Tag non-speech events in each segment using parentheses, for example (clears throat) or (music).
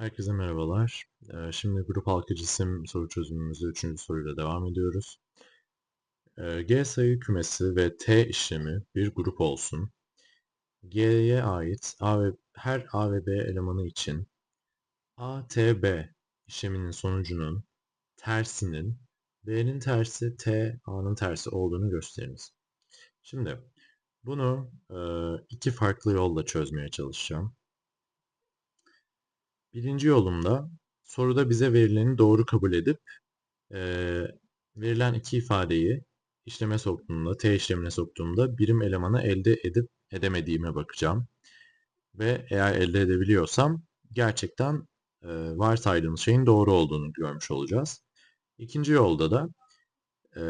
Herkese merhabalar. Ee, Şimdi grup halka cisim soru çözümümüzde üçüncü soruyla devam ediyoruz. Ee, G sayı kümesi ve T işlemi bir grup olsun. G'ye ait A ve, her A ve B elemanı için A, T, B işleminin sonucunun tersinin B'nin tersi T, A'nın tersi olduğunu gösteriniz. Şimdi bunu e, iki farklı yolla çözmeye çalışacağım. Birinci yolumda soruda bize verileni doğru kabul edip e, verilen iki ifadeyi işleme soktuğumda, t işlemine soktuğumda birim elemanı elde edip edemediğime bakacağım. Ve eğer elde edebiliyorsam gerçekten e, varsaydığımız şeyin doğru olduğunu görmüş olacağız. İkinci yolda da e,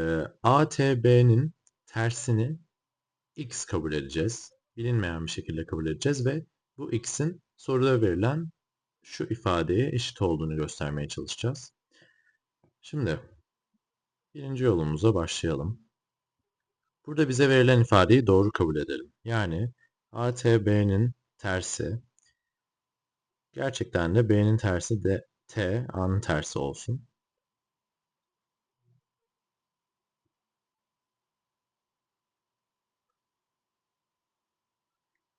a, t, b'nin tersini x kabul edeceğiz. Bilinmeyen bir şekilde kabul edeceğiz ve bu x'in soruda verilen şu ifadeye eşit olduğunu göstermeye çalışacağız. Şimdi birinci yolumuza başlayalım. Burada bize verilen ifadeyi doğru kabul edelim. Yani a, t, b'nin tersi gerçekten de b'nin tersi de t, a'nın tersi olsun.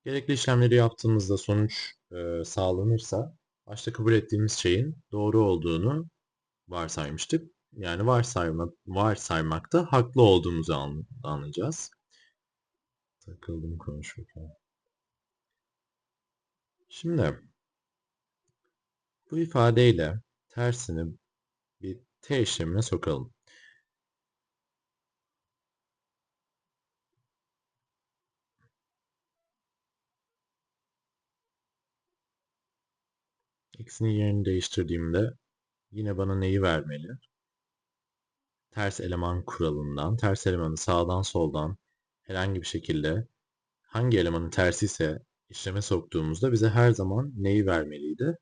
Gerekli işlemleri yaptığımızda sonuç e, sağlanırsa başta kabul ettiğimiz şeyin doğru olduğunu varsaymıştık. Yani varsayma, varsaymakta haklı olduğumuzu an, anlayacağız. Takıldım konuşurken. Şimdi bu ifadeyle tersini bir t işlemine sokalım. X'in yerini değiştirdiğimde yine bana neyi vermeli? Ters eleman kuralından, ters elemanı sağdan soldan herhangi bir şekilde hangi elemanın tersi ise işleme soktuğumuzda bize her zaman neyi vermeliydi?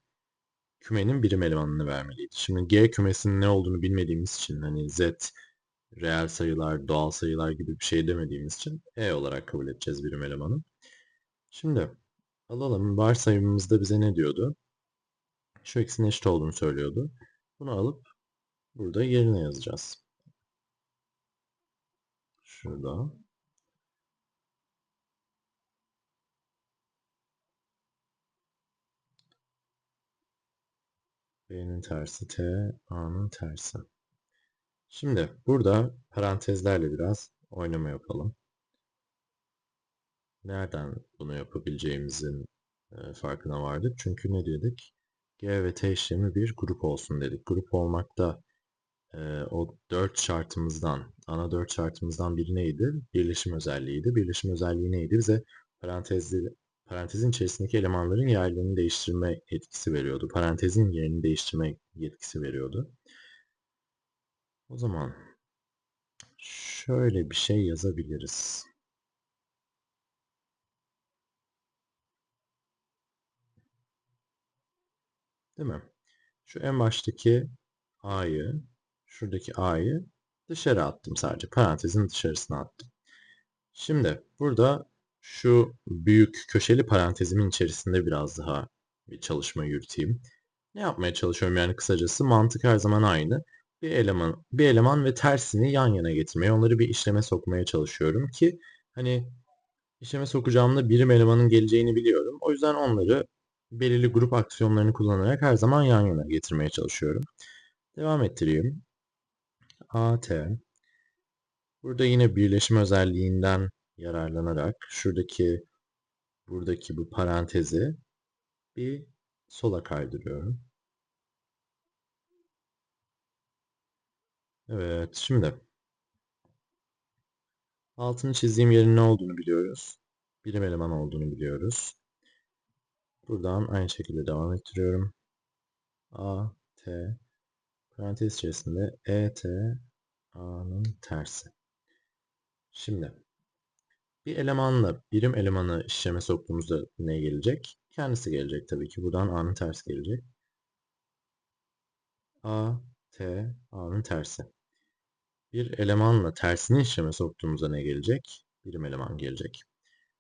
Kümenin birim elemanını vermeliydi. Şimdi G kümesinin ne olduğunu bilmediğimiz için hani Z reel sayılar, doğal sayılar gibi bir şey demediğimiz için E olarak kabul edeceğiz birim elemanı. Şimdi alalım varsayımımızda bize ne diyordu? Şu ikisinin eşit olduğunu söylüyordu. Bunu alıp burada yerine yazacağız. Şurada. B'nin tersi T, A'nın tersi. Şimdi burada parantezlerle biraz oynama yapalım. Nereden bunu yapabileceğimizin e, farkına vardık. Çünkü ne dedik? G ve T işlemi bir grup olsun dedik. Grup olmakta e, o dört şartımızdan, ana dört şartımızdan biri neydi? Birleşim özelliğiydi. Birleşim özelliği neydi? Bize parantezli, parantezin içerisindeki elemanların yerlerini değiştirme yetkisi veriyordu. Parantezin yerini değiştirme yetkisi veriyordu. O zaman şöyle bir şey yazabiliriz. Değil mi? Şu en baştaki A'yı, şuradaki A'yı dışarı attım sadece. Parantezin dışarısına attım. Şimdi burada şu büyük köşeli parantezimin içerisinde biraz daha bir çalışma yürüteyim. Ne yapmaya çalışıyorum yani kısacası mantık her zaman aynı. Bir eleman, bir eleman ve tersini yan yana getirmeye, onları bir işleme sokmaya çalışıyorum ki hani işleme sokacağımda birim elemanın geleceğini biliyorum. O yüzden onları belirli grup aksiyonlarını kullanarak her zaman yan yana getirmeye çalışıyorum. Devam ettireyim. AT. Burada yine birleşim özelliğinden yararlanarak şuradaki buradaki bu parantezi bir sola kaydırıyorum. Evet, şimdi altını çizdiğim yerin ne olduğunu biliyoruz. Birim eleman olduğunu biliyoruz. Buradan aynı şekilde devam ettiriyorum. A, T, parantez içerisinde E, T, A'nın tersi. Şimdi bir elemanla birim elemanı işleme soktuğumuzda ne gelecek? Kendisi gelecek tabii ki. Buradan A'nın tersi gelecek. A, T, A'nın tersi. Bir elemanla tersini işleme soktuğumuzda ne gelecek? Birim eleman gelecek.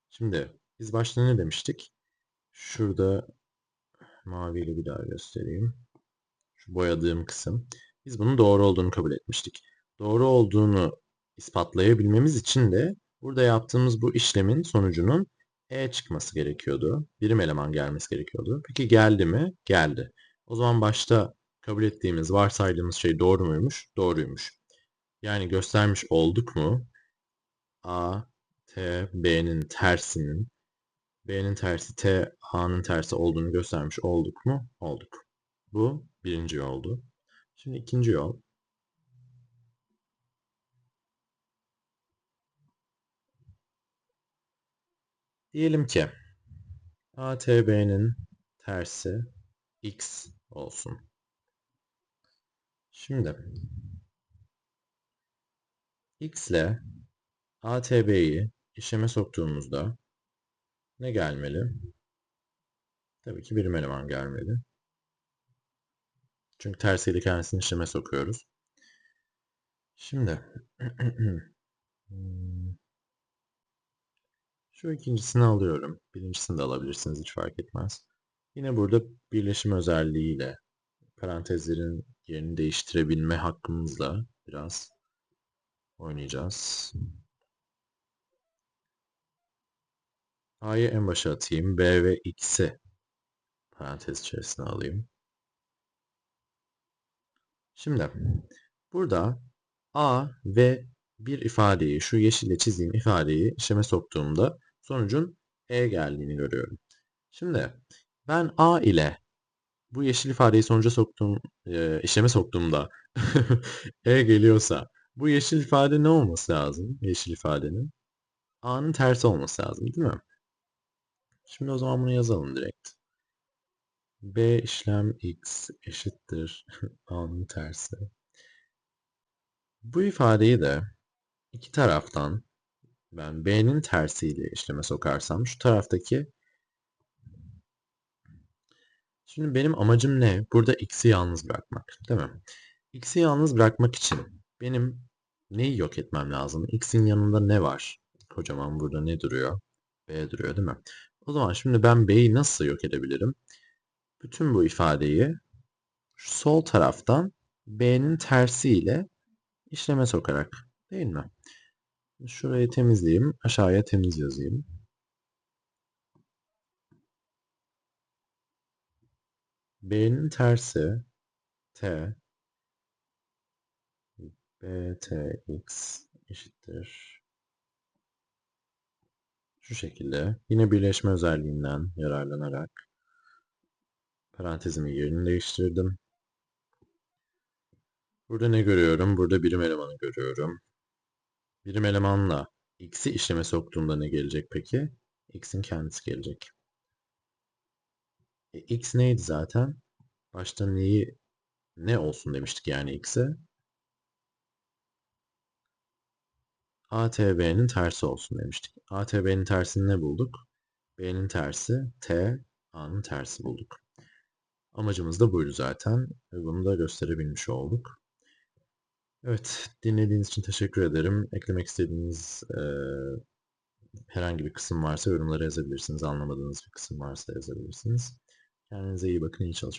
Şimdi biz başta ne demiştik? Şurada maviyle bir daha göstereyim. Şu boyadığım kısım. Biz bunun doğru olduğunu kabul etmiştik. Doğru olduğunu ispatlayabilmemiz için de burada yaptığımız bu işlemin sonucunun E çıkması gerekiyordu. Birim eleman gelmesi gerekiyordu. Peki geldi mi? Geldi. O zaman başta kabul ettiğimiz, varsaydığımız şey doğru muymuş? Doğruymuş. Yani göstermiş olduk mu? A, T, B'nin tersinin B'nin tersi T, A'nın tersi olduğunu göstermiş olduk mu? Olduk. Bu birinci yoldu. Şimdi ikinci yol. Diyelim ki ATB'nin tersi X olsun. Şimdi X ile ATB'yi işleme soktuğumuzda ne gelmeli? Tabii ki birim eleman gelmeli. Çünkü tersiyle kendisini işleme sokuyoruz. Şimdi (clears throat) şu ikincisini alıyorum. Birincisini de alabilirsiniz hiç fark etmez. Yine burada birleşim özelliğiyle parantezlerin yerini değiştirebilme hakkımızla biraz oynayacağız. A'yı en başa atayım. B ve X'i parantez içerisine alayım. Şimdi burada A ve bir ifadeyi, şu yeşille çizdiğim ifadeyi işleme soktuğumda sonucun E geldiğini görüyorum. Şimdi ben A ile bu yeşil ifadeyi sonuca soktuğum, e, işleme soktuğumda (laughs) E geliyorsa bu yeşil ifade ne olması lazım? Yeşil ifadenin A'nın tersi olması lazım değil mi? Şimdi o zaman bunu yazalım direkt. B işlem x eşittir (laughs) A'nın tersi. Bu ifadeyi de iki taraftan ben B'nin tersiyle işleme sokarsam şu taraftaki Şimdi benim amacım ne? Burada x'i yalnız bırakmak, değil mi? x'i yalnız bırakmak için benim neyi yok etmem lazım? x'in yanında ne var? Kocaman burada ne duruyor? B duruyor, değil mi? O zaman şimdi ben B'yi nasıl yok edebilirim? Bütün bu ifadeyi sol taraftan B'nin tersiyle işleme sokarak, değil mi? Şurayı temizleyeyim, aşağıya temiz yazayım. B'nin tersi T BTX eşittir. Şu şekilde yine birleşme özelliğinden yararlanarak parantezimi yerini değiştirdim. Burada ne görüyorum? Burada birim elemanı görüyorum. Birim elemanla x'i işleme soktuğumda ne gelecek peki? x'in kendisi gelecek. E, x neydi zaten? Başta neyi ne olsun demiştik yani x'e? ATB'nin tersi olsun demiştik. ATB'nin tersini ne bulduk? B'nin tersi T, A'nın tersi bulduk. Amacımız da buydu zaten bunu da gösterebilmiş olduk. Evet, dinlediğiniz için teşekkür ederim. Eklemek istediğiniz e, herhangi bir kısım varsa yorumlara yazabilirsiniz. Anlamadığınız bir kısım varsa yazabilirsiniz. Kendinize iyi bakın, iyi çalışmalar.